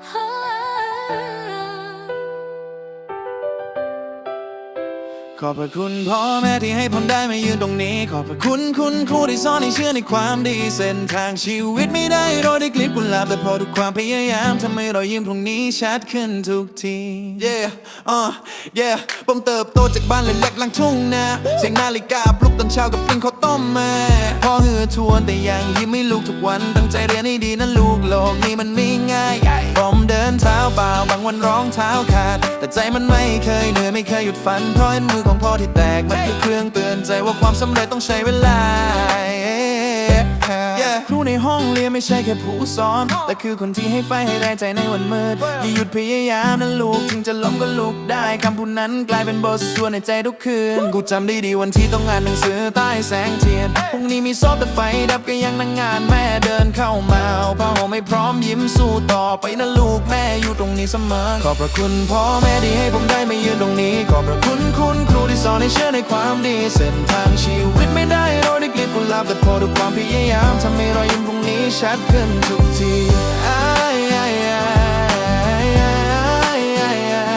Oh. ขอบพระคุณพ่อแม่ที่ให้ผมได้มายืนตรงนี้ ขอบพระคุณคุณครูที่สอนให้เชื่อในความดีเส้นทางชีวิตไม่ได้โรยด้วยกลีบกุหลาบแต่พอทุกความพยายามทำให้รอยยิ้มตรงนี้ชัดขึ้นทุกที yeah uh yeah ผมเติบโตจากบ้านเล็กๆหลังทุ่งนาเสียงนาฬิกาปลุกตอนเช้ากับกลิ่นข้าวต้มแม่พ่อเหือทวนแต่ยังยิ้มให้ลูกทุกวันตั้งใจเรียนให้ดีนะลูกโลกนี้มันไม่ง่ายผมเดินเท้าเปล่า วันร้องเท้าขาด แต่ใจมันไม่เคยเหนื่อยไม่เคยหยุดฝันเพราะเห็นมือของพ่อที่แตกมันคือเครื่องเตือนใจว่าความสำเร็จต้องใช้เวลา ครูในห้องเรียนไม่ใช่แค่ผู้สอน แต่คือคนที่ให้ไฟให้แรงใจในวันมืดอย่าหยุดพยายามนะลูก ถึงจะล้มก็ลุกได้คำพูดนั้นกลายเป็นบทสวดในใจทุกคืน กูจำได้ดีวันที่ต้องอ่านหนังสือใต้แสงเทียนพรุ่งนี้มีสอบแต่ไฟดับก็ยังนั่งงานแม่เดินเข้ามาเอาผ้าห่มไม่พร้อมยิ้มสู้ต่อไปนะลูกแม่อยู่ตรงนี้เสมอ ขอบพระคุณพ่อแม่ที่ให้ผมได้มายืนตรงนี้ ขอบพระคุณคุณครูที่สอนให้เชื่อในความดีเส้นทางาบแต่พอด้วยความพยายามทำให้รอยยิ้มตรงนี้ชัดขึ้นทุกทีอ้ายอ้ายอ้ายอ้ายอ้ายอ้าย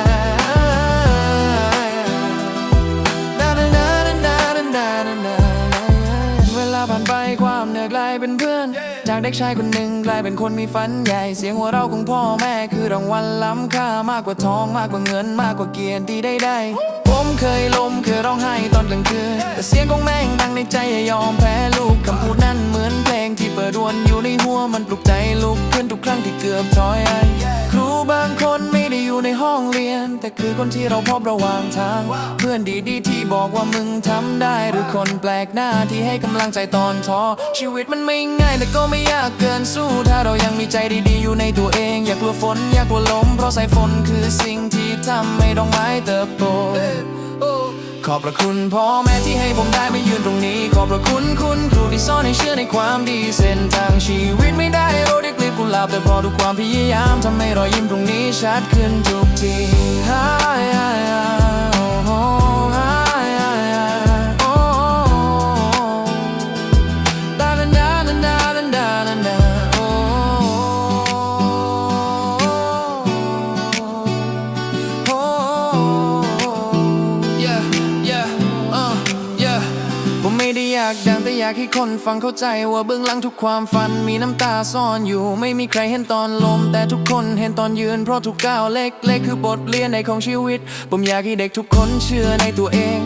เวลาผ่านไปความเหนื่อยกลายเป็นเพื่อน จากเด็กชายคนหนึ่งกลายเป็นคนมีฝันใหญ่ เสียงหัวเราะของพ่อแม่คือรางวัลล้ำค่ามากกว่าทองมากกว่าเงินมากกว่าเกียรติได้ได้ มเคยล้มเคยร้องไห้ตอนกลางคืนแต่เสียงของแม่ยังดังในใจอย่ายอมแพ้ลูกคำพูดนั้นเหมือนเพลงที่เปิดวนอยู่ในหัวมันปลุกใจลุกขึ้นทุกครั้งที่เกือบถอย ในห้องเรียน แต่คือคนที่เราพบระหว่างทาง เพื่อนดีๆ ที่บอกว่ามึงทำได้ หรือคนแปลกหน้าที่ให้กำลังใจตอนท้อชีวิตมันไม่ง่ายแต่ก็ไม่ยากเกินสู้ ถ้าเรายังมีใจดีๆ อยู่ในตัวเอง อยากกลัวฝนอยากกลัวลม เพราะสายฝนคือสิ่งที่ทำให้ดอกไม้เติบโตขอบพระคุณพ่อแม่ที่ให้ผมได้มายืนตรงนี้ ขอบพระคุณคุณครูที่สอนให้เชื่อในความดีเส้นทางชีวิตไม่ได้โรยด้กลีบกุ บแต่พอทุกความพยายามทำให้รอยยิ้มตรงนี้ชัดขึ้นทุกทีฮ่าฮ่าฮ่ อยากดังแต่อยากให้คนฟังเข้าใจว่าเบื้องหลังทุกความฝันมีน้ำตาซ่อนอยู่ ไม่มีใครเห็นตอนลม แต่ทุกคนเห็นตอนยืนเพราะทุกก้าวเล็กๆคือบทเรียนในของชีวิต ผมอยากให้เด็กทุกคนเชื่อในตัวเอง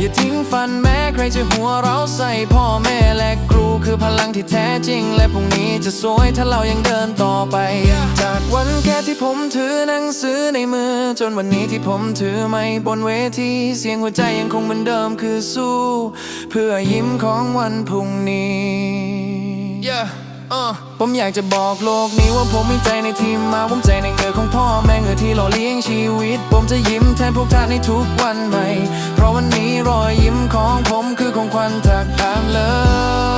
อย่าทิ้งฝันแม้ใครจะหัวเราะใส่พ่อแม่และครูคือพลังที่แท้จริง และพรุ่งนี้จะสวยถ้าเรายังเดินต่อไป จากวันแค่ที่ผมถือหนังสือในมือ จนวันนี้ที่ผมถือไม้บนเวทีเสียงหัวใจยังคงเหมือนเดิมคือสู้ เพื่อยิ้มของวันพรุ่งนี้ yeah. Uh. ผมอยากจะบอกโลกนี้ว่าผมมีใจในทีมมาผมใจในเงือของพ่อแม่เงือที่หล่อเลี้ยงชีวิต ผมจะยิ้มแทนพวกท่านในทุกวันใหม่ เพราะวันนี้รอยยิ้มของผมคือของขวัญจากทางเลย